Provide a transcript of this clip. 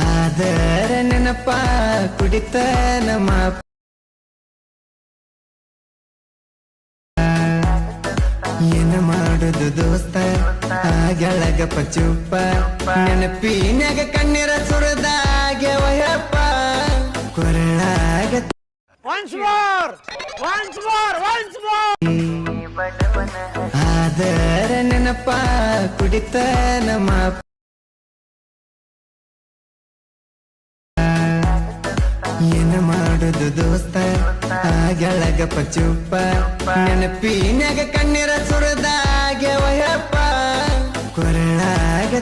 ಆದರ ನೆನಪ ಕುಡಿತ ನಮ್ಮ ಏನ ಮಾಡುದು ದೋಸ್ತ ಆಗಳಗ ಪಚುಪ್ಪ ನೆನಪಿನಾಗ ಕಣ್ಣೀರ ಸುರದಾಗೆ ವಯಪ್ಪ ಕೊರಳಾಗ Once more! Once more! Once more! ಆದರ ನೆನಪ ಕುಡಿತ ನಮ್ಮ ಏನ ಮಾಡುದು ದೋಸ್ತ? ಆಗಳಗ ಪಚುಪ್ಪ. ನೆನಪಿನಾಗ ಕಣ್ಣೀರ ಸುರದಾಗೆ ವಯಪ್ಪ ಕೊರಳಾಗ